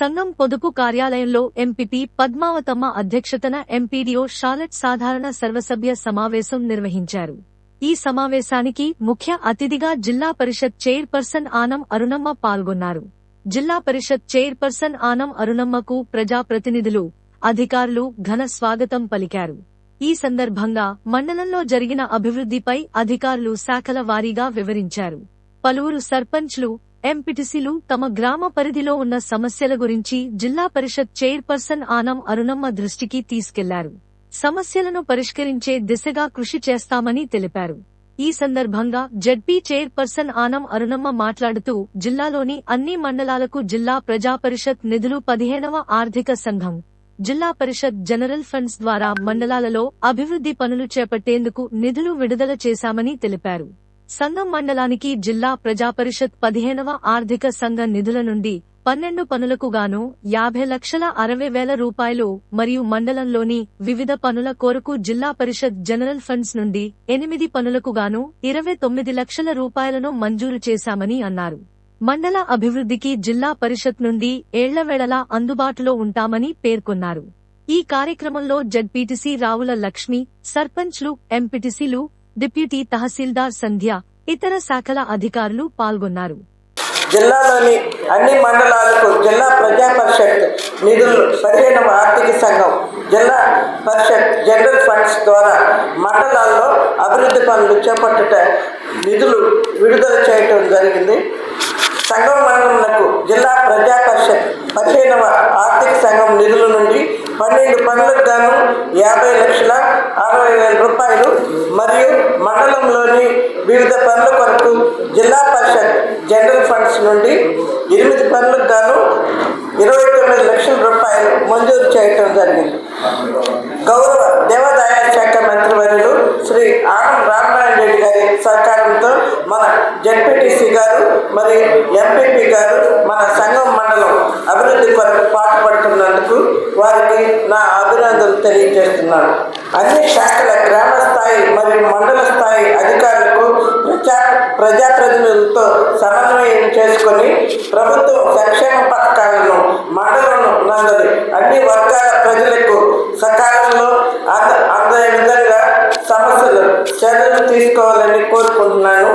సంఘం పొదుపు కార్యాలయంలో ఎంపీపీ పద్మావతమ్మ అధ్యక్షతన ఎంపీడీఓ షాలెట్ సాధారణ సర్వసభ్య సమావేశం నిర్వహించారు. ఈ సమావేశానికి ముఖ్య అతిథిగా జిల్లా పరిషత్ చైర్పర్సన్ ఆనం అరుణమ్మ పాల్గొన్నారు. జిల్లా పరిషత్ చైర్పర్సన్ ఆనం అరుణమ్మకు ప్రజాప్రతినిధులు అధికారులు ఘన స్వాగతం పలికారు. ఈ సందర్భంగా మండలంలో జరిగిన అభివృద్ధిపై అధికారులు శాఖల వారీగా వివరించారు. పలువురు సర్పంచ్లు ఎంపిటిసిలు తమ గ్రామ పరిధిలో ఉన్న సమస్యల గురించి జిల్లా పరిషత్ చైర్పర్సన్ ఆనం అరుణమ్మ దృష్టికి తీసుకెళ్ళారు. సమస్యలను పరిష్కరించే దిశగా కృషి చేస్తామని తెలిపారు. ఈ సందర్భంగా జడ్పీ చైర్పర్సన్ ఆనం అరుణమ్మ మాట్లాడుతూ జిల్లాలోని అన్ని మండలాలకు జిల్లా ప్రజా పరిషత్ నిధులు పదిహేనవ ఆర్థిక సంఘం జిల్లా పరిషత్ జనరల్ ఫండ్స్ ద్వారా మండలాలలో అభివృద్ధి పనులు చేపట్టేందుకు నిధులు విడుదల చేశామని తెలిపారు. సంఘం మండలానికి జిల్లా ప్రజాపరిషత్ పదిహేనవ ఆర్థిక సంఘ నిధుల నుండి పన్నెండు పనులకు గాను యాభై లక్షల అరవై వేల రూపాయలు మరియు మండలంలోని వివిధ పనుల కొరకు జిల్లా పరిషత్ జనరల్ ఫండ్స్ నుండి ఎనిమిది పనులకు గాను ఇరవై తొమ్మిది లక్షల రూపాయలను మంజూరు చేశామని అన్నారు. మండల అభివృద్ధికి జిల్లా పరిషత్ నుండి ఏళ్ళవేళలా అందుబాటులో ఉంటామని పేర్కొన్నారు. ఈ కార్యక్రమంలో జడ్పీటీసీ రావుల లక్ష్మి సర్పంచ్లు ఎంపీటీసీలు డిప్యూటీ తహసీల్దార్ సంధ్య ఇతర శాఖల అధికారులు పాల్గొన్నారు. జిల్లాలోని అన్ని మండలాలకు జిల్లా ప్రజా పరిషత్ నిధులు పదిహేనవ ఆర్థిక సంఘం జిల్లా పరిషత్ జనరల్ ఫండ్స్ ద్వారా మండలాల్లో అభివృద్ధి పనులు చేపట్టుట నిధులు విడుదల చేయటం జరిగింది. సంఘం మండలంలో జిల్లా ప్రజా పరిషత్ పదిహేనవ ఆర్థిక సంఘం నిధుల నుండి పన్నెండు పనులకు గాను యాభై లక్షల అరవై వేల రూపాయలు మరియు మండలంలోని వివిధ పనుల కొరకు జిల్లా పరిషత్ జనరల్ ఫండ్స్ నుండి ఎనిమిది పనులకు గాను ఇరవై తొమ్మిది లక్షల రూపాయలు మంజూరు చేయటం జరిగింది. గౌరవ దేవాదాయ శాఖ మంత్రివర్యులు శ్రీ ఆనం రామనారాయణ రెడ్డి గారి సహకారంతో మన జడ్పీటీసీ గారు మరియు ఎంపీపీ గారు మన సంఘం మండలం అభివృద్ధి కొరకు వారికి నా అభినందనలు తెలియజేస్తున్నాను. అన్ని శాఖల గ్రామ స్థాయి మరియు మండల స్థాయి అధికారులకు ప్రజా ప్రజాప్రతినిధులతో సమన్వయం చేసుకొని ప్రభుత్వం సంక్షేమ పథకాలను మండలం నందరి అన్ని వర్గాల ప్రజలకు సకాలంలో అంద అందే విధంగా సమస్యలు చర్యలు తీసుకోవాలని కోరుకుంటున్నాను.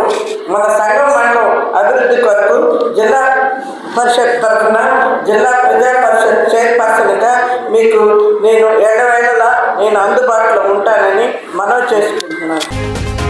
మన సంఘం మండలం అభివృద్ధి కొరకు జిల్లా పరిషత్ తరఫున జిల్లా ప్రజా 太神奇了。